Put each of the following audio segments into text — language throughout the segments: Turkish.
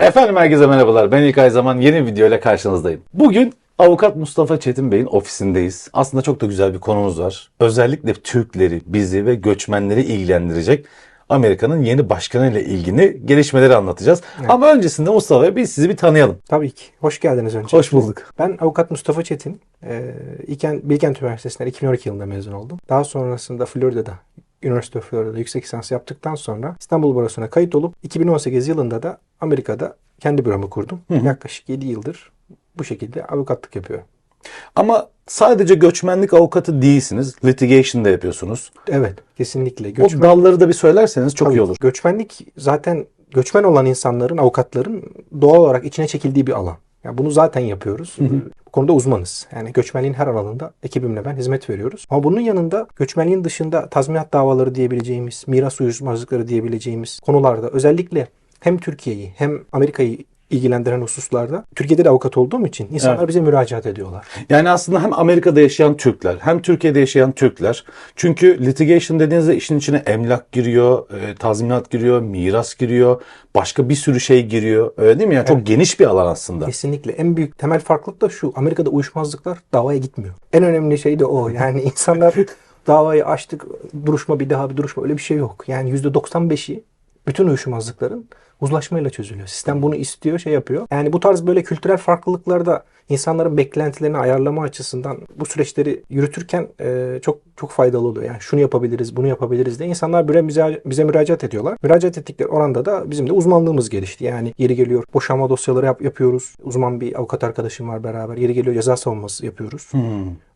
Efendim herkese merhabalar. Ben İlkay Zaman yeni bir video ile karşınızdayım. Bugün Avukat Mustafa Çetin Bey'in ofisindeyiz. Aslında çok da güzel bir konumuz var. Özellikle Türkleri, bizi ve göçmenleri ilgilendirecek Amerika'nın yeni başkanı ile ilgili gelişmeleri anlatacağız. Ama öncesinde Mustafa Bey biz sizi bir tanıyalım. Tabii ki. Hoş geldiniz önce. Hoş bulduk. Ben avukat Mustafa Çetin. Ee, İlken, Bilkent Üniversitesi'nden 2012 yılında mezun oldum. Daha sonrasında Florida'da, Üniversite of Florida'da yüksek lisans yaptıktan sonra İstanbul Barosu'na kayıt olup 2018 yılında da Amerika'da kendi büromu kurdum. Yaklaşık 7 yıldır bu şekilde avukatlık yapıyorum. Ama sadece göçmenlik avukatı değilsiniz. Litigation da yapıyorsunuz. Evet, kesinlikle. O Göçmen, dalları da bir söylerseniz çok iyi Tabii, olur. Göçmenlik zaten göçmen olan insanların, avukatların doğal olarak içine çekildiği bir alan. Yani bunu zaten yapıyoruz. Bu konuda uzmanız. Yani göçmenliğin her alanında ekibimle ben hizmet veriyoruz. Ama bunun yanında göçmenliğin dışında tazminat davaları diyebileceğimiz, miras uyuşmazlıkları diyebileceğimiz konularda özellikle hem Türkiye'yi hem Amerika'yı ilgilendiren hususlarda Türkiye'de de avukat olduğum için insanlar Evet. bize müracaat ediyorlar. Yani aslında hem Amerika'da yaşayan Türkler hem Türkiye'de yaşayan Türkler. Çünkü litigation dediğinizde işin içine emlak giriyor, e, tazminat giriyor, miras giriyor, başka bir sürü şey giriyor. Öyle değil mi? Yani çok geniş bir alan aslında. Kesinlikle. En büyük temel farklılık da şu. Amerika'da uyuşmazlıklar davaya gitmiyor. En önemli şey de o. Yani insanlar davayı açtık, duruşma bir daha bir duruşma öyle bir şey yok. Yani %95'i bütün uyuşmazlıkların uzlaşmayla çözülüyor. Sistem bunu istiyor, şey yapıyor. Yani bu tarz böyle kültürel farklılıklarda insanların beklentilerini ayarlama açısından bu süreçleri yürütürken e, çok çok faydalı oluyor. Yani şunu yapabiliriz, bunu yapabiliriz diye insanlar bize, bize, bize müracaat ediyorlar. Müracaat ettikleri oranda da bizim de uzmanlığımız gelişti. Yani yeri geliyor boşanma dosyaları yap, yapıyoruz. Uzman bir avukat arkadaşım var beraber. Yeri geliyor ceza savunması yapıyoruz.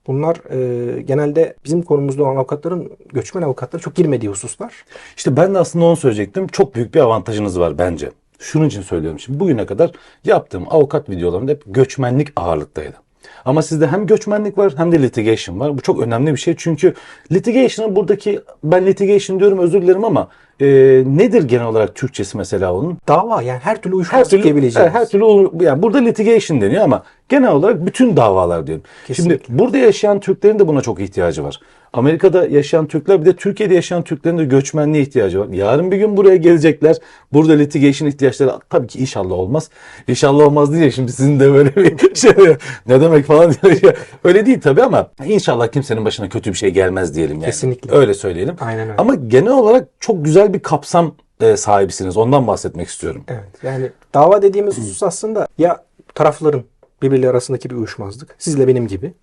Bunlar e, genelde bizim konumuzda olan avukatların, göçmen avukatları çok girmediği hususlar. İşte ben de aslında onu söyleyecektim. Çok büyük bir avantajınız var bence. Şunun için söylüyorum. Şimdi bugüne kadar yaptığım avukat videolarımda hep göçmenlik ağırlıktaydı. Ama sizde hem göçmenlik var hem de litigation var. Bu çok önemli bir şey. Çünkü litigation'ın buradaki ben litigation diyorum özür dilerim ama e, nedir genel olarak Türkçesi mesela onun? Dava yani her türlü Her uyuşmazlık türlü, diyebileceğimiz. her türlü yani burada litigation deniyor ama genel olarak bütün davalar diyorum. Kesinlikle. Şimdi burada yaşayan Türklerin de buna çok ihtiyacı var. Amerika'da yaşayan Türkler bir de Türkiye'de yaşayan Türklerin de göçmenliğe ihtiyacı var. Yarın bir gün buraya gelecekler. Burada litigation ihtiyaçları tabii ki inşallah olmaz. İnşallah olmaz diye şimdi sizin de böyle bir şey ne demek falan diyor. Öyle değil tabii ama inşallah kimsenin başına kötü bir şey gelmez diyelim yani. Kesinlikle. Öyle söyleyelim. Aynen öyle. Ama genel olarak çok güzel bir kapsam e, sahibisiniz. Ondan bahsetmek istiyorum. Evet. Yani dava dediğimiz husus aslında ya tarafların birbirleri arasındaki bir uyuşmazlık. Sizle benim gibi.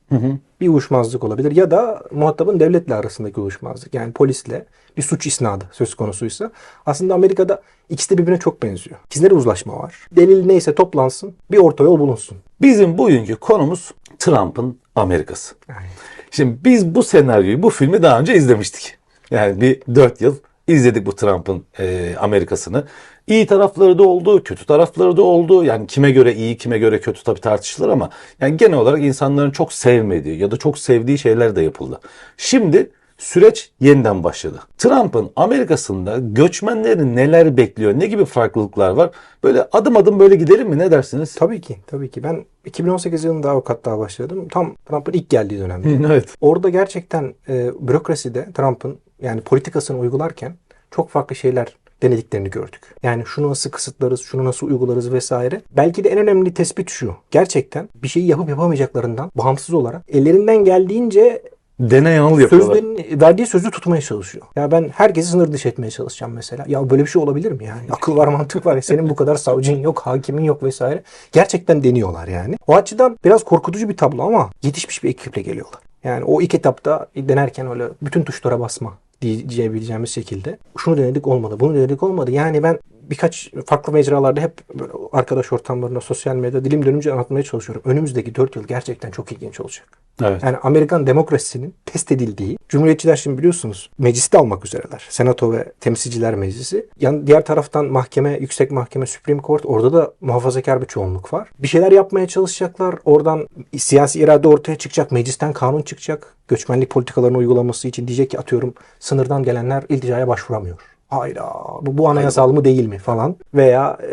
Bir uyuşmazlık olabilir. Ya da muhatabın devletle arasındaki uyuşmazlık. Yani polisle bir suç isnadı söz konusuysa. Aslında Amerika'da ikisi de birbirine çok benziyor. İkisinde de uzlaşma var. Delil neyse toplansın. Bir orta yol bulunsun. Bizim bugünkü konumuz Trump'ın Amerikası. Aynen. Şimdi biz bu senaryoyu, bu filmi daha önce izlemiştik. Yani bir 4 yıl izledik bu Trump'ın e, Amerikasını. İyi tarafları da oldu, kötü tarafları da oldu. Yani kime göre iyi, kime göre kötü tabii tartışılır ama yani genel olarak insanların çok sevmediği ya da çok sevdiği şeyler de yapıldı. Şimdi süreç yeniden başladı. Trump'ın Amerikasında göçmenleri neler bekliyor, ne gibi farklılıklar var? Böyle adım adım böyle gidelim mi? Ne dersiniz? Tabii ki. Tabii ki. Ben 2018 yılında avukatlığa başladım. Tam Trump'ın ilk geldiği dönemde. evet. Orada gerçekten e, bürokraside Trump'ın yani politikasını uygularken çok farklı şeyler denediklerini gördük. Yani şunu nasıl kısıtlarız, şunu nasıl uygularız vesaire. Belki de en önemli tespit şu. Gerçekten bir şeyi yapıp yapamayacaklarından bağımsız olarak ellerinden geldiğince Dene yanıl yapıyorlar. sözlerini, verdiği sözü tutmaya çalışıyor. Ya ben herkesi sınır dışı etmeye çalışacağım mesela. Ya böyle bir şey olabilir mi yani? Akıl var mantık var. Senin bu kadar savcın yok, hakimin yok vesaire. Gerçekten deniyorlar yani. O açıdan biraz korkutucu bir tablo ama yetişmiş bir ekiple geliyorlar. Yani o ilk etapta denerken öyle bütün tuşlara basma diyebileceğimiz şekilde şunu denedik olmadı, bunu denedik olmadı. Yani ben birkaç farklı mecralarda hep arkadaş ortamlarında, sosyal medyada dilim dönünce anlatmaya çalışıyorum. Önümüzdeki 4 yıl gerçekten çok ilginç olacak. Evet. Yani Amerikan demokrasisinin test edildiği, Cumhuriyetçiler şimdi biliyorsunuz mecliste almak üzereler. Senato ve Temsilciler Meclisi. Yan, diğer taraftan mahkeme, yüksek mahkeme, Supreme Court orada da muhafazakar bir çoğunluk var. Bir şeyler yapmaya çalışacaklar. Oradan siyasi irade ortaya çıkacak. Meclisten kanun çıkacak. Göçmenlik politikalarını uygulaması için diyecek ki atıyorum sınırdan gelenler ilticaya başvuramıyor. Hayda bu, bu anayasal mı değil mi falan. Veya e,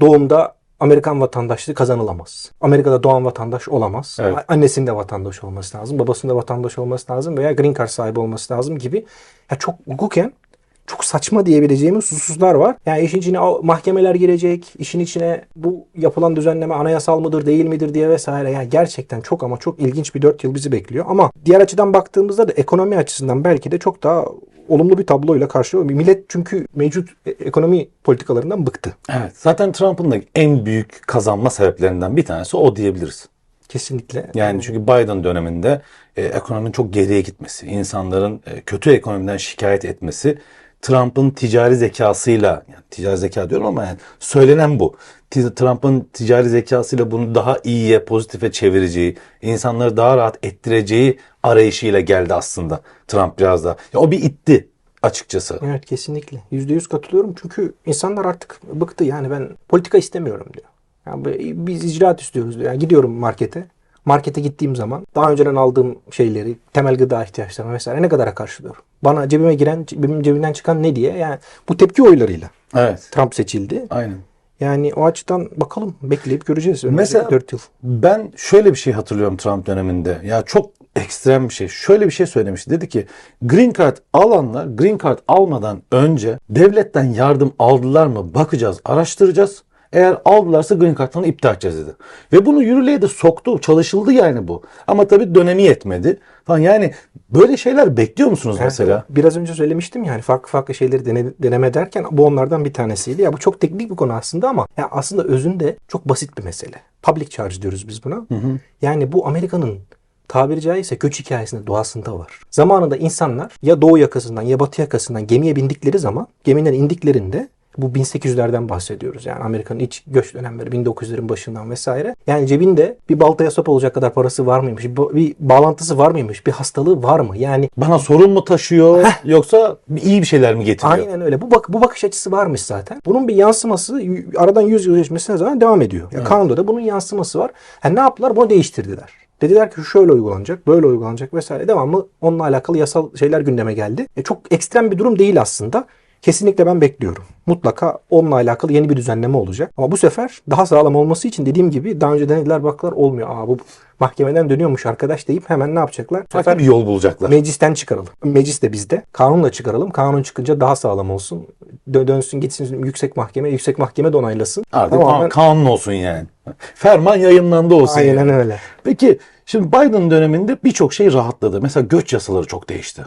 doğumda Amerikan vatandaşlığı kazanılamaz. Amerika'da doğan vatandaş olamaz. Evet. Annesinin de vatandaş olması lazım. Babasının da vatandaş olması lazım. Veya green card sahibi olması lazım gibi. Ya çok hukuken çok saçma diyebileceğimiz hususlar var. Yani işin içine mahkemeler girecek, işin içine bu yapılan düzenleme anayasal mıdır değil midir diye vesaire. Yani gerçekten çok ama çok ilginç bir 4 yıl bizi bekliyor. Ama diğer açıdan baktığımızda da ekonomi açısından belki de çok daha olumlu bir tabloyla karşılıyor. Millet çünkü mevcut e- ekonomi politikalarından bıktı. Evet. Zaten Trump'ın da en büyük kazanma sebeplerinden bir tanesi o diyebiliriz. Kesinlikle. Yani çünkü Biden döneminde e, ekonominin çok geriye gitmesi, insanların e, kötü ekonomiden şikayet etmesi, Trump'ın ticari zekasıyla, yani ticari zeka diyorum ama yani söylenen bu. Trump'ın ticari zekasıyla bunu daha iyiye, pozitife çevireceği, insanları daha rahat ettireceği arayışıyla geldi aslında Trump biraz da. Ya o bir itti açıkçası. Evet kesinlikle. Yüzde yüz katılıyorum. Çünkü insanlar artık bıktı. Yani ben politika istemiyorum diyor. Yani biz icraat istiyoruz diyor. Yani gidiyorum markete. Markete gittiğim zaman daha önceden aldığım şeyleri, temel gıda ihtiyaçlarımı vesaire ne kadara karşılıyorum? Bana cebime giren, benim cebimden çıkan ne diye? Yani bu tepki oylarıyla Evet. Trump seçildi. Aynen. Yani o açıdan bakalım bekleyip göreceğiz. Önümüzdeki Mesela 4 yıl. Ben şöyle bir şey hatırlıyorum Trump döneminde. Ya çok ekstrem bir şey. Şöyle bir şey söylemişti. Dedi ki Green Card alanlar Green Card almadan önce devletten yardım aldılar mı bakacağız, araştıracağız. Eğer aldılarsa Green Card'larını iptal edeceğiz dedi. Ve bunu yürürlüğe de soktu. Çalışıldı yani bu. Ama tabii dönemi yetmedi. Falan yani böyle şeyler bekliyor musunuz mesela? Evet, biraz önce söylemiştim yani farklı farklı şeyleri dene- deneme derken bu onlardan bir tanesiydi. Ya bu çok teknik bir konu aslında ama ya aslında özünde çok basit bir mesele. Public charge diyoruz biz buna. Yani bu Amerika'nın tabiri caizse göç hikayesinde doğasında var. Zamanında insanlar ya doğu yakasından ya batı yakasından gemiye bindikleri zaman gemiden indiklerinde bu 1800'lerden bahsediyoruz. Yani Amerika'nın iç göç dönemleri 1900'lerin başından vesaire. Yani cebinde bir baltaya sap olacak kadar parası var mıymış? Bir, bağlantısı var mıymış? Bir hastalığı var mı? Yani Bana sorun mu taşıyor yoksa bir- iyi bir şeyler mi getiriyor? Aynen öyle. Bu bak bu bakış açısı varmış zaten. Bunun bir yansıması aradan 100 yıl geçmesine zaman devam ediyor. Ya kanunda da bunun yansıması var. Ha, ne yaptılar? Bunu değiştirdiler. Dediler ki şöyle uygulanacak, böyle uygulanacak vesaire. Devamlı onunla alakalı yasal şeyler gündeme geldi. E, çok ekstrem bir durum değil aslında. Kesinlikle ben bekliyorum. Mutlaka onunla alakalı yeni bir düzenleme olacak. Ama bu sefer daha sağlam olması için dediğim gibi daha önce denediler baktılar olmuyor. Aa bu mahkemeden dönüyormuş arkadaş deyip hemen ne yapacaklar? Bu Farklı bir yol bulacaklar. Meclisten çıkaralım. Meclis de bizde. Kanunla çıkaralım. Kanun çıkınca daha sağlam olsun. Dö- dönsün gitsin yüksek mahkeme. Yüksek mahkeme de onaylasın. Artık Tamamen- kan- kanun olsun yani. Ferman yayınlandı olsun. yani. Aynen öyle. Peki şimdi Biden döneminde birçok şey rahatladı. Mesela göç yasaları çok değişti.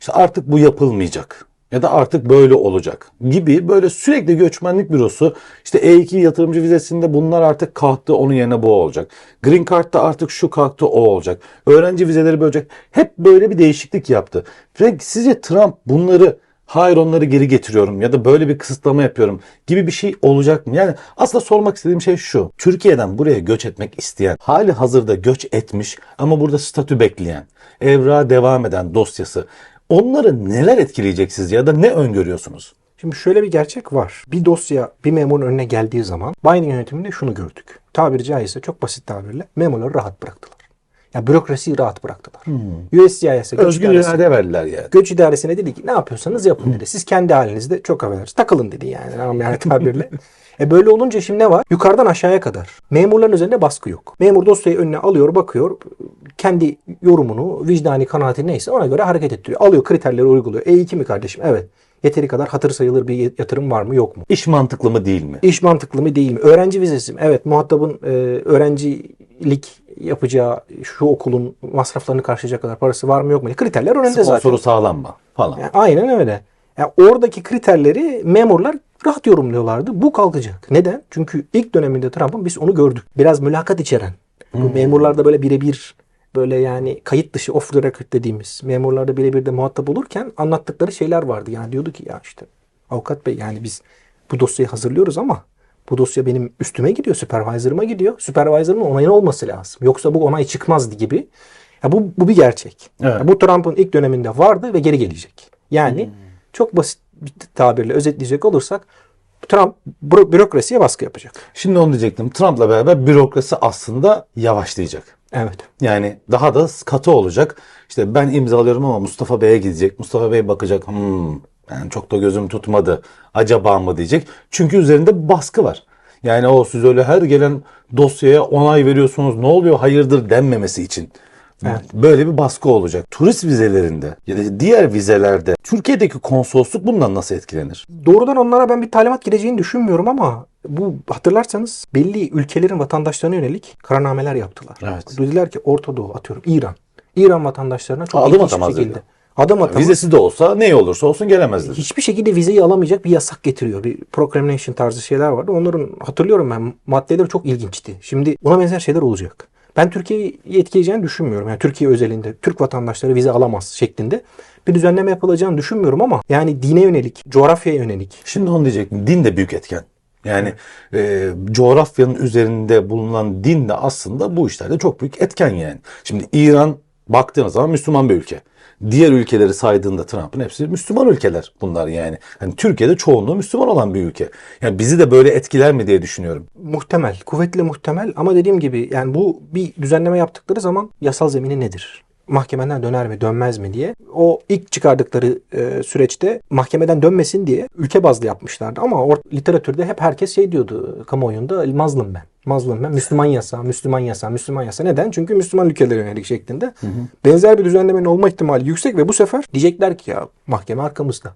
İşte artık bu yapılmayacak. Ya da artık böyle olacak gibi böyle sürekli göçmenlik bürosu işte E2 yatırımcı vizesinde bunlar artık kalktı onun yerine bu olacak. Green Card'da artık şu kalktı o olacak. Öğrenci vizeleri bölecek. Hep böyle bir değişiklik yaptı. Ve sizce Trump bunları hayır onları geri getiriyorum ya da böyle bir kısıtlama yapıyorum gibi bir şey olacak mı? Yani aslında sormak istediğim şey şu. Türkiye'den buraya göç etmek isteyen, hali hazırda göç etmiş ama burada statü bekleyen, evrağa devam eden dosyası onları neler etkileyecek sizce ya da ne öngörüyorsunuz? Şimdi şöyle bir gerçek var. Bir dosya bir memurun önüne geldiği zaman Biden yönetiminde şunu gördük. Tabiri caizse çok basit tabirle memurları rahat bıraktılar. Ya bürokrasiyi rahat bıraktılar. USCIS'e göç Özgür irade verdiler yani. Göç idaresine dedi ki ne yapıyorsanız yapın dedi. Siz kendi halinizde çok affedersiniz takılın dedi yani. Yani tabirle. e böyle olunca şimdi ne var? Yukarıdan aşağıya kadar. Memurların üzerinde baskı yok. Memur dosyayı önüne alıyor bakıyor. Kendi yorumunu, vicdani kanaati neyse ona göre hareket ettiriyor. Alıyor kriterleri uyguluyor. E2 mi kardeşim? Evet. Yeteri kadar hatır sayılır bir yatırım var mı yok mu? İş mantıklı mı değil mi? İş mantıklı mı değil mi? Öğrenci vizesi mi? Evet muhatabın e, öğrencilik yapacağı şu okulun masraflarını karşılayacak kadar parası var mı yok mu? Kriterler önünde zaten. Sponsoru sağlam mı? Falan. Yani aynen öyle. Yani oradaki kriterleri memurlar rahat yorumluyorlardı. Bu kalkacak. Neden? Çünkü ilk döneminde Trump'ın biz onu gördük. Biraz mülakat içeren. Bu memurlarda böyle birebir böyle yani kayıt dışı off the record dediğimiz memurlarda birebir de muhatap olurken anlattıkları şeyler vardı. Yani diyordu ki ya işte avukat bey yani biz bu dosyayı hazırlıyoruz ama bu dosya benim üstüme gidiyor, supervisor'ıma gidiyor. Supervisor'ın onayın olması lazım. Yoksa bu onay çıkmaz gibi. Ya bu, bu bir gerçek. Evet. Ya bu Trump'ın ilk döneminde vardı ve geri gelecek. Yani çok basit bir tabirle özetleyecek olursak Trump bü- bürokrasiye baskı yapacak. Şimdi onu diyecektim. Trump'la beraber bürokrasi aslında yavaşlayacak. Evet. Yani daha da katı olacak. İşte ben imzalıyorum ama Mustafa Bey'e gidecek. Mustafa Bey bakacak. Hmm, yani çok da gözüm tutmadı. Acaba mı diyecek. Çünkü üzerinde baskı var. Yani o siz öyle her gelen dosyaya onay veriyorsunuz. Ne oluyor hayırdır denmemesi için. Evet. Böyle bir baskı olacak. Turist vizelerinde ya da diğer vizelerde Türkiye'deki konsolosluk bundan nasıl etkilenir? Doğrudan onlara ben bir talimat gireceğini düşünmüyorum ama bu hatırlarsanız belli ülkelerin vatandaşlarına yönelik kararnameler yaptılar. Evet. Dediler ki Orta Doğu atıyorum İran. İran vatandaşlarına çok Adım atamaz şekilde. dediler. Adım atamaz. Vizesi de olsa ne olursa olsun gelemezler. hiçbir şekilde vizeyi alamayacak bir yasak getiriyor. Bir proclamation tarzı şeyler vardı. Onların hatırlıyorum ben maddeleri çok ilginçti. Şimdi buna benzer şeyler olacak. Ben Türkiye'yi etkileyeceğini düşünmüyorum. Yani Türkiye özelinde Türk vatandaşları vize alamaz şeklinde bir düzenleme yapılacağını düşünmüyorum ama yani dine yönelik, coğrafyaya yönelik Şimdi onu diyecektim. Din de büyük etken. Yani e, coğrafyanın üzerinde bulunan din de aslında bu işlerde çok büyük etken yani. Şimdi İran baktığınız zaman Müslüman bir ülke. Diğer ülkeleri saydığında Trump'ın hepsi Müslüman ülkeler bunlar yani. Hani Türkiye'de çoğunluğu Müslüman olan bir ülke. Yani bizi de böyle etkiler mi diye düşünüyorum. muhtemel, kuvvetli muhtemel ama dediğim gibi yani bu bir düzenleme yaptıkları zaman yasal zemini nedir? Mahkemeden döner mi dönmez mi diye. O ilk çıkardıkları e, süreçte mahkemeden dönmesin diye ülke bazlı yapmışlardı. Ama or, literatürde hep herkes şey diyordu kamuoyunda mazlum ben. Mazlum ben. Müslüman yasa, Müslüman yasa, Müslüman yasa. Neden? Çünkü Müslüman ülkelere yönelik şeklinde. Benzer bir düzenlemenin olma ihtimali yüksek ve bu sefer diyecekler ki ya mahkeme arkamızda.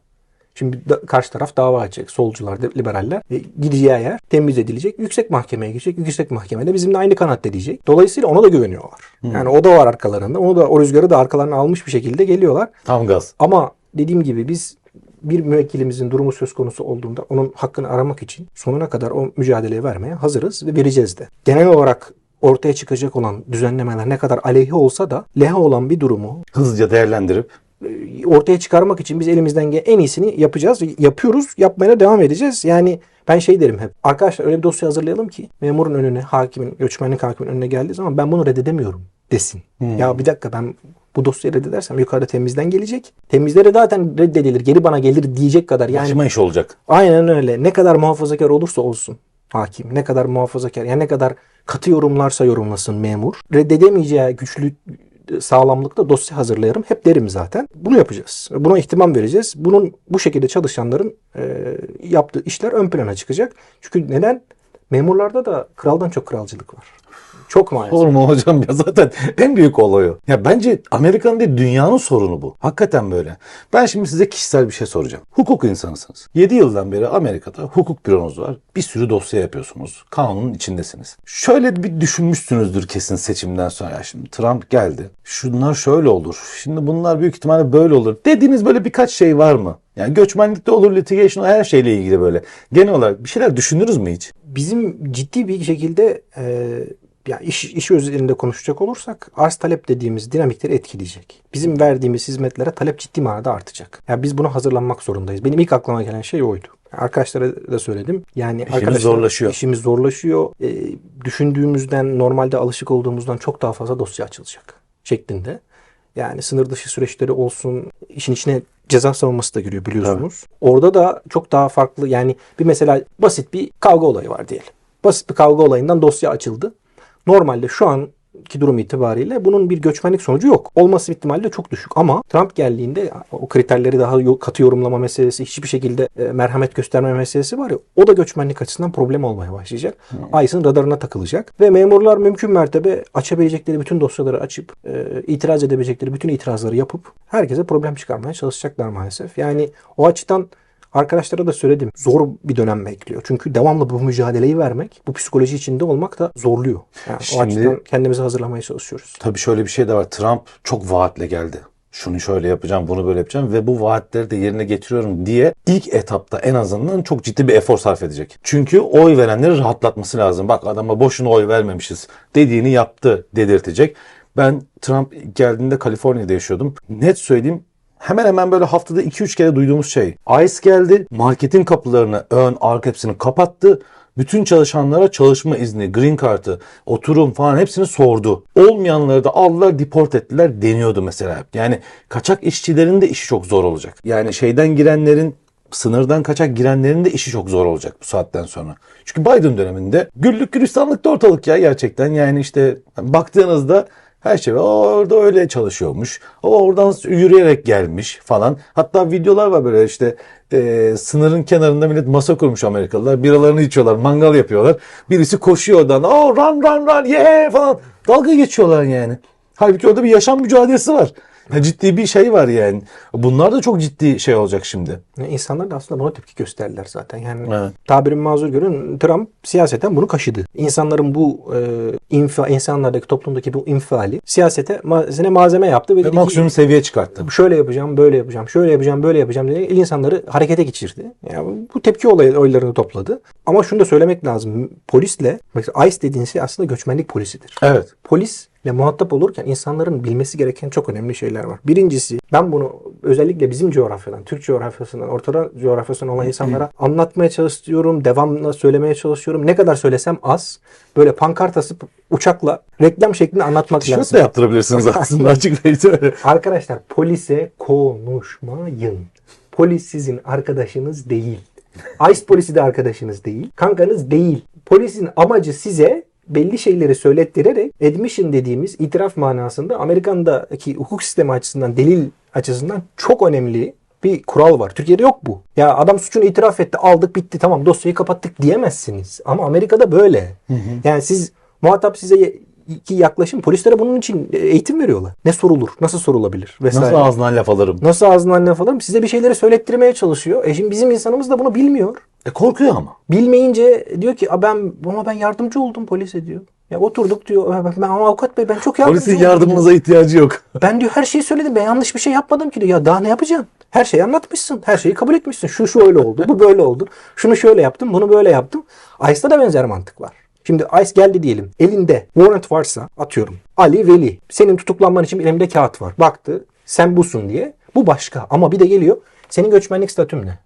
Şimdi da- karşı taraf dava açacak. Solcular, liberaller. E, gideceği yer temiz edilecek. Yüksek mahkemeye gidecek. Yüksek mahkemede bizimle aynı kanatta diyecek. Dolayısıyla ona da güveniyorlar. Yani o da var arkalarında. Onu da o rüzgarı da arkalarına almış bir şekilde geliyorlar. Tam gaz. Ama dediğim gibi biz bir müvekkilimizin durumu söz konusu olduğunda onun hakkını aramak için sonuna kadar o mücadeleyi vermeye hazırız ve vereceğiz de. Genel olarak ortaya çıkacak olan düzenlemeler ne kadar aleyhi olsa da lehe olan bir durumu Hızlıca değerlendirip e, ortaya çıkarmak için biz elimizden gelen en iyisini yapacağız. Yapıyoruz. Yapmaya devam edeceğiz. Yani ben şey derim hep. Arkadaşlar öyle bir dosya hazırlayalım ki memurun önüne, hakimin, göçmenlik hakimin önüne geldiği zaman ben bunu reddedemiyorum desin. Ya bir dakika ben bu dosyayı reddedersem yukarıda temizden gelecek. Temizleri zaten reddedilir, geri bana gelir diyecek kadar. Yani başıma iş olacak. Aynen öyle. Ne kadar muhafazakar olursa olsun hakim, ne kadar muhafazakar, yani ne kadar katı yorumlarsa yorumlasın memur, reddedemeyeceği güçlü sağlamlıkta dosya hazırlayarım. Hep derim zaten. Bunu yapacağız. Buna ihtimam vereceğiz. Bunun bu şekilde çalışanların e, yaptığı işler ön plana çıkacak. Çünkü neden? Memurlarda da kraldan çok kralcılık var. Çok maalesef. Mu hocam ya zaten en büyük olay o. Ya bence Amerika'nın değil dünyanın sorunu bu. Hakikaten böyle. Ben şimdi size kişisel bir şey soracağım. Hukuk insanısınız. 7 yıldan beri Amerika'da hukuk büronuz var. Bir sürü dosya yapıyorsunuz. Kanunun içindesiniz. Şöyle bir düşünmüşsünüzdür kesin seçimden sonra. Ya şimdi Trump geldi. Şunlar şöyle olur. Şimdi bunlar büyük ihtimalle böyle olur. Dediğiniz böyle birkaç şey var mı? Yani göçmenlikte olur, litigation her şeyle ilgili böyle. Genel olarak bir şeyler düşünürüz mü hiç? bizim ciddi bir şekilde e, ya iş, iş özelinde konuşacak olursak arz talep dediğimiz dinamikleri etkileyecek. Bizim verdiğimiz hizmetlere talep ciddi manada artacak. Ya biz buna hazırlanmak zorundayız. Benim ilk aklıma gelen şey oydu. Arkadaşlara da söyledim. Yani İşimiz arkadaşlar zorlaşıyor. işimiz zorlaşıyor. E, düşündüğümüzden, normalde alışık olduğumuzdan çok daha fazla dosya açılacak şeklinde. Yani sınır dışı süreçleri olsun, işin içine ceza savunması da giriyor biliyorsunuz. Orada da çok daha farklı yani bir mesela basit bir kavga olayı var diyelim. Basit bir kavga olayından dosya açıldı. Normalde şu anki durum itibariyle bunun bir göçmenlik sonucu yok. Olması ihtimali de çok düşük ama Trump geldiğinde o kriterleri daha katı yorumlama meselesi, hiçbir şekilde e, merhamet gösterme meselesi var ya o da göçmenlik açısından problem olmaya başlayacak. ICE'ın radarına takılacak ve memurlar mümkün mertebe açabilecekleri bütün dosyaları açıp e, itiraz edebilecekleri bütün itirazları yapıp herkese problem çıkarmaya çalışacaklar maalesef. Yani o açıdan Arkadaşlara da söyledim. Zor bir dönem bekliyor. Çünkü devamlı bu mücadeleyi vermek, bu psikoloji içinde olmak da zorluyor. Yani o Şimdi- açıdan kendimizi hazırlamaya çalışıyoruz. Tabii şöyle bir şey de var. Trump çok vaatle geldi. Şunu şöyle yapacağım, bunu böyle yapacağım ve bu vaatleri de yerine getiriyorum diye ilk etapta en azından çok ciddi bir efor sarf edecek. Çünkü oy verenleri rahatlatması lazım. Bak adama boşuna oy vermemişiz dediğini yaptı dedirtecek. Ben Trump geldiğinde Kaliforniya'da yaşıyordum. Net söyleyeyim hemen hemen böyle haftada 2-3 kere duyduğumuz şey. ICE geldi, marketin kapılarını ön, arka hepsini kapattı. Bütün çalışanlara çalışma izni, green card'ı, oturum falan hepsini sordu. Olmayanları da aldılar, deport ettiler deniyordu mesela. Yani kaçak işçilerin de işi çok zor olacak. Yani şeyden girenlerin sınırdan kaçak girenlerin de işi çok zor olacak bu saatten sonra. Çünkü Biden döneminde güllük gülistanlıkta ortalık ya gerçekten. Yani işte baktığınızda her şey orada öyle çalışıyormuş. O oradan yürüyerek gelmiş falan. Hatta videolar var böyle işte e, sınırın kenarında millet masa kurmuş Amerikalılar. Biralarını içiyorlar, mangal yapıyorlar. Birisi koşuyor oradan. Oh run run run yeah falan. Dalga geçiyorlar yani. Halbuki orada bir yaşam mücadelesi var. Ciddi bir şey var yani. Bunlar da çok ciddi şey olacak şimdi. Yani İnsanlar da aslında buna tepki gösterdiler zaten. Yani Evet. tabirimi mazur görün Trump siyaseten bunu kaşıdı. İnsanların bu e, infa, insanlardaki toplumdaki bu infiali siyasete ma- malzeme yaptı ve, Ve dedi ki, maksimum seviye çıkarttı. şöyle yapacağım, böyle yapacağım, şöyle yapacağım, böyle yapacağım diye insanları harekete geçirdi. Yani bu tepki olay, oylarını topladı. Ama şunu da söylemek lazım. Polisle, mesela ICE dediğin şey aslında göçmenlik polisidir. Evet. Polisle muhatap olurken insanların bilmesi gereken çok önemli şeyler var. Birincisi ben bunu özellikle bizim coğrafyadan, Türk coğrafyasından, Orta coğrafyasından olan insanlara anlatmaya çalışıyorum, devamlı söylemeye çalışıyorum. Ne kadar söylesem az. Böyle pankart asıp uçakla reklam şeklinde anlatmak Tişört lazım. de yaptırabilirsiniz aslında açıklayıcı öyle. Arkadaşlar polise konuşmayın. Polis sizin arkadaşınız değil. ICE polisi de arkadaşınız değil. Kankanız değil. Polisin amacı size belli şeyleri söylettirerek admission dediğimiz itiraf manasında Amerikan'daki hukuk sistemi açısından delil açısından çok önemli bir kural var. Türkiye'de yok bu. Ya adam suçunu itiraf etti, aldık, bitti, tamam dosyayı kapattık diyemezsiniz. Ama Amerika'da böyle. Yani siz muhatap size ki yaklaşım polislere bunun için eğitim veriyorlar. Ne sorulur, nasıl sorulabilir vesaire. Nasıl ağzından laf alırım? Nasıl ağzından laf alırım? Size bir şeyleri söylettirmeye çalışıyor. E şimdi bizim insanımız da bunu bilmiyor. E korkuyor ama. Bilmeyince diyor ki "A ben ama ben yardımcı oldum polise diyor. Ya oturduk diyor. "Ben- ama avukat bey ben çok yardımcı Polisin oldum." yardımınıza ihtiyacı yok. Ben diyor her şeyi söyledim. Ben yanlış bir şey yapmadım ki diyor. Ya daha ne yapacaksın? Her şeyi anlatmışsın. Her şeyi kabul etmişsin. Şu şu öyle oldu. Bu böyle oldu. Şunu şöyle yaptım. Bunu böyle yaptım. ICE'da da benzer mantık var. Şimdi ICE geldi diyelim. Elinde warrant varsa atıyorum. Ali Veli. Senin tutuklanman için elimde kağıt var. Baktı. Sen busun diye. Bu başka. Ama bir de geliyor. Senin göçmenlik statün ne?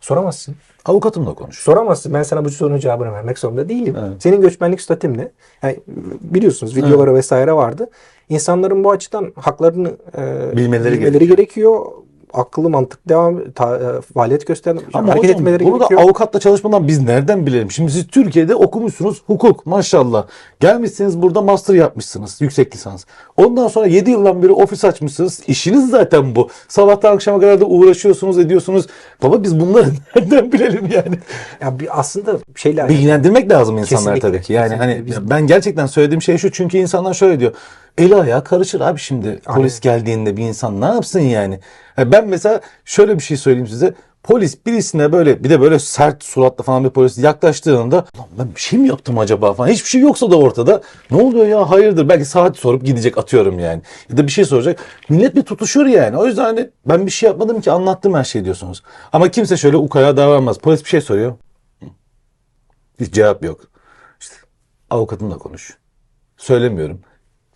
Soramazsın. Avukatımla konuş. Soramazsın. Ben sana bu sorunun cevabını vermek zorunda değilim. Evet. Senin göçmenlik statün ne? Yani biliyorsunuz videoları vesaire vardı. İnsanların bu açıdan haklarını e, Bilmeleri gerekiyor. Akıllı mantık devam ta, e, faaliyet gösteren Ama hareket hocam etmeleri bunu da gerekiyor. avukatla çalışmadan biz nereden bilelim? Şimdi siz Türkiye'de okumuşsunuz hukuk maşallah. Gelmişsiniz burada master yapmışsınız yüksek lisans. Ondan sonra 7 yıldan beri ofis açmışsınız. İşiniz zaten bu. Sabahtan akşama kadar da uğraşıyorsunuz ediyorsunuz. Baba biz bunları nereden bilelim yani? ya bir aslında şeyler Bilgilendirmek lazım insanlar Kesinlikle, tabii ki. Yani kesinlikle. hani Biz- ben gerçekten söylediğim şey şu. Çünkü insanlar şöyle diyor. Eli ayağı karışır abi şimdi polis geldiğinde bir insan ne yapsın yani? Ben mesela şöyle bir şey söyleyeyim size. Polis birisine böyle bir de böyle sert suratlı falan bir polis yaklaştığında lan ben bir şey mi yaptım acaba? falan. Hiçbir şey yoksa da ortada. Ne oluyor ya? Hayırdır? Belki saat sorup gidecek atıyorum yani. Ya da bir şey soracak. Millet bir tutuşur yani. O yüzden hani ben bir şey yapmadım ki anlattım her şeyi diyorsunuz. Ama kimse şöyle ukala davranmaz. Polis bir şey soruyor. Hiç cevap yok. İşte avukatımla konuş. Söylemiyorum.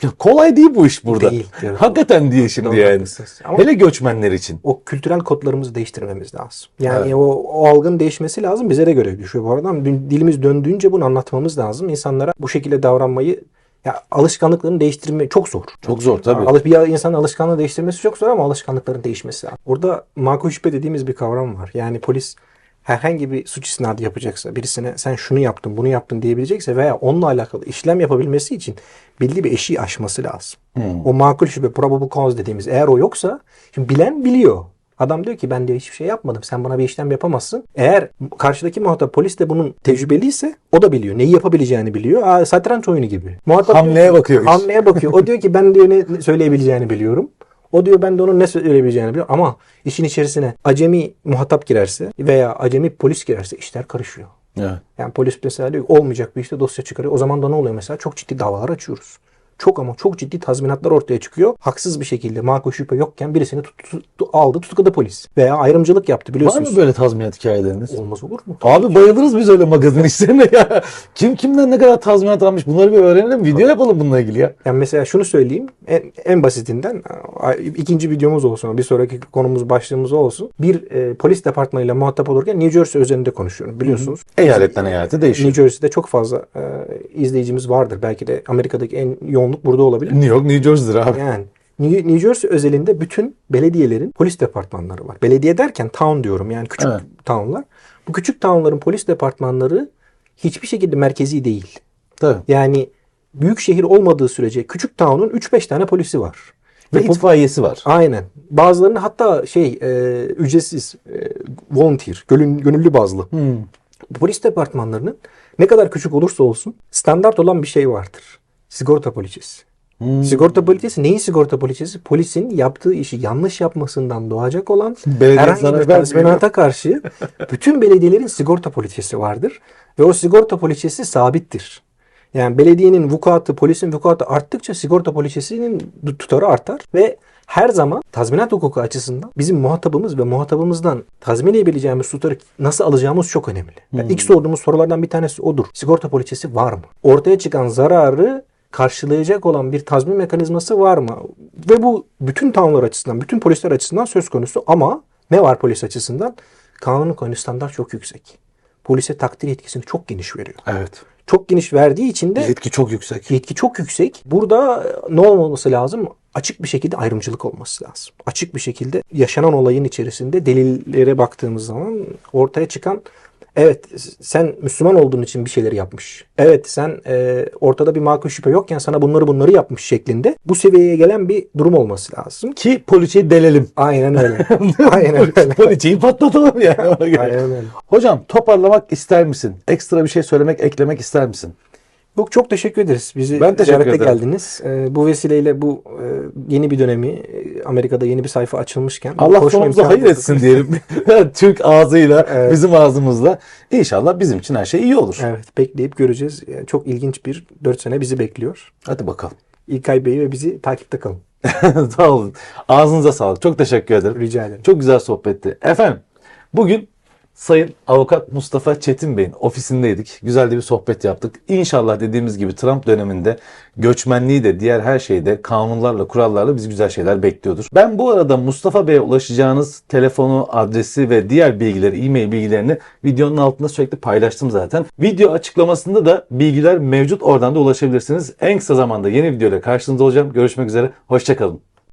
Ya kolay değil bu iş burada. Değil, diyorum. Hakikaten değil şimdi Doğru, yani. Ama- Hele göçmenler için. o kültürel kodlarımızı değiştirmemiz lazım. Yani Evet. o, o algının değişmesi lazım. Bize de görev düşüyor bu arada. Dilimiz döndüğünce bunu anlatmamız lazım. İnsanlara bu şekilde davranmayı ya alışkanlıklarını değiştirme çok zor. Çok zor tabii. Alış, bir insanın alışkanlığı değiştirmesi çok zor ama alışkanlıkların değişmesi lazım. Orada makul şüphe dediğimiz bir kavram var. Yani polis herhangi bir suç isnadı yapacaksa, birisine sen şunu yaptın, bunu yaptın diyebilecekse veya onunla alakalı işlem yapabilmesi için belli bir eşiği aşması lazım. O makul şüphe, probable cause dediğimiz eğer o yoksa, şimdi bilen biliyor. Adam diyor ki ben diyor hiçbir şey yapmadım. Sen bana bir işlem yapamazsın. Eğer karşıdaki muhatap polis de bunun tecrübeliyse o da biliyor. Neyi yapabileceğini biliyor. Aa, satranç oyunu gibi. Muhatap Hamleye diyor bakıyor. Hamleye bakıyor. O diyor ki ben diyor ne söyleyebileceğini biliyorum. O diyor ben de onun ne söyleyebileceğini biliyorum. Ama işin içerisine acemi muhatap girerse veya acemi polis girerse işler karışıyor. Evet. Yani polis mesela diyor olmayacak bir işte dosya çıkarıyor. O zaman da ne oluyor mesela? Çok ciddi davalar açıyoruz. Çok ama çok ciddi tazminatlar ortaya çıkıyor. Haksız bir şekilde makul şüphe yokken birisini tut, tut- aldı tutukladı polis. Veya ayrımcılık yaptı Var biliyorsunuz. mı böyle tazminat hikayeleriniz? Olmaz olur mu? Abi bayılırız biz öyle magazin işlerine ya. Kim kimden ne kadar tazminat almış bunları bir öğrenelim. Video yapalım bununla ilgili ya. Yani mesela şunu söyleyeyim. En, en basitinden ikinci videomuz olsun. Bir sonraki konumuz başlığımız olsun. Bir e, polis departmanıyla muhatap olurken New Jersey özelinde konuşuyorum. Biliyorsunuz. Eyaletten eyalete değişiyor. New Jersey'de çok fazla e, izleyicimiz vardır. Belki de Amerika'daki en yoğunluk burada olabilir. New York, New Jersey'dir abi. Yani New Jersey özelinde bütün belediyelerin polis departmanları var. Belediye derken town diyorum yani küçük Evet. townlar. Bu küçük townların polis departmanları hiçbir şekilde merkezi değil. Tabii. Yani büyük şehir olmadığı sürece küçük town'un 3-5 tane polisi var. Ve Ve itfaiyesi var. Aynen. Bazılarının hatta şey e, ücretsiz e, volunteer, gönül- gönüllü bazlı. Hmm. Polis departmanlarının ne kadar küçük olursa olsun standart olan bir şey vardır. Sigorta poliçesi. Sigorta poliçesi neyin sigorta poliçesi? Polisin yaptığı işi yanlış yapmasından doğacak olan Belediye herhangi bir tazminata karşı bütün belediyelerin sigorta poliçesi vardır. Ve o sigorta poliçesi sabittir. Yani belediyenin vukuatı, polisin vukuatı arttıkça sigorta poliçesinin tutarı artar ve her zaman tazminat hukuku açısından bizim muhatabımız ve muhatabımızdan tazmin edebileceğimiz tutarı nasıl alacağımız çok önemli. Yani ilk sorduğumuz sorulardan bir tanesi odur. Sigorta poliçesi var mı? Ortaya çıkan zararı karşılayacak olan bir tazmin mekanizması var mı? Ve bu bütün tanımlar açısından, bütün polisler açısından söz konusu ama ne var polis açısından? Kanunun koyduğu standart çok yüksek. Polise takdir yetkisini çok geniş veriyor. Evet. Çok geniş verdiği için de Yetki çok yüksek. yetki çok yüksek. Burada ne olması lazım? Açık bir şekilde ayrımcılık olması lazım. Açık bir şekilde yaşanan olayın içerisinde delillere baktığımız zaman ortaya çıkan evet sen Müslüman olduğun için bir şeyleri yapmış. Evet sen e, ortada bir makul şüphe yokken sana bunları bunları yapmış şeklinde bu seviyeye gelen bir durum olması lazım. Ki poliçeyi delelim. Aynen öyle. Aynen öyle. poliçeyi patlatalım yani. Aynen öyle. Hocam toparlamak ister misin? Ekstra bir şey söylemek, eklemek ister misin? Bu çok teşekkür ederiz. Bizi Ben teşekkür ziyarete ederim. geldiniz. Ee, bu vesileyle bu e, yeni bir dönemi e, Amerika'da yeni bir sayfa açılmışken Allah imkanı hayır etsin diyelim. Türk ağzıyla, Evet. bizim ağzımızla. İnşallah bizim için her şey iyi olur. Evet bekleyip göreceğiz. Yani çok ilginç bir 4 sene bizi bekliyor. Hadi bakalım. İlkay Bey ve bizi takipte kalın. Sağ olun. Ağzınıza sağlık. Çok teşekkür ederim. Rica ederim. Çok güzel sohbetti. Efendim bugün Sayın Avukat Mustafa Çetin Bey'in ofisindeydik. Güzel de bir sohbet yaptık. İnşallah dediğimiz gibi Trump döneminde göçmenliği de diğer her şeyde kanunlarla, kurallarla bizi güzel şeyler bekliyordur. Ben bu arada Mustafa Bey'e ulaşacağınız telefonu, adresi ve diğer bilgileri, e-mail bilgilerini videonun altında sürekli paylaştım zaten. Video açıklamasında da bilgiler mevcut. Oradan da ulaşabilirsiniz. En kısa zamanda yeni videoyla karşınızda olacağım. Görüşmek üzere. Hoşçakalın.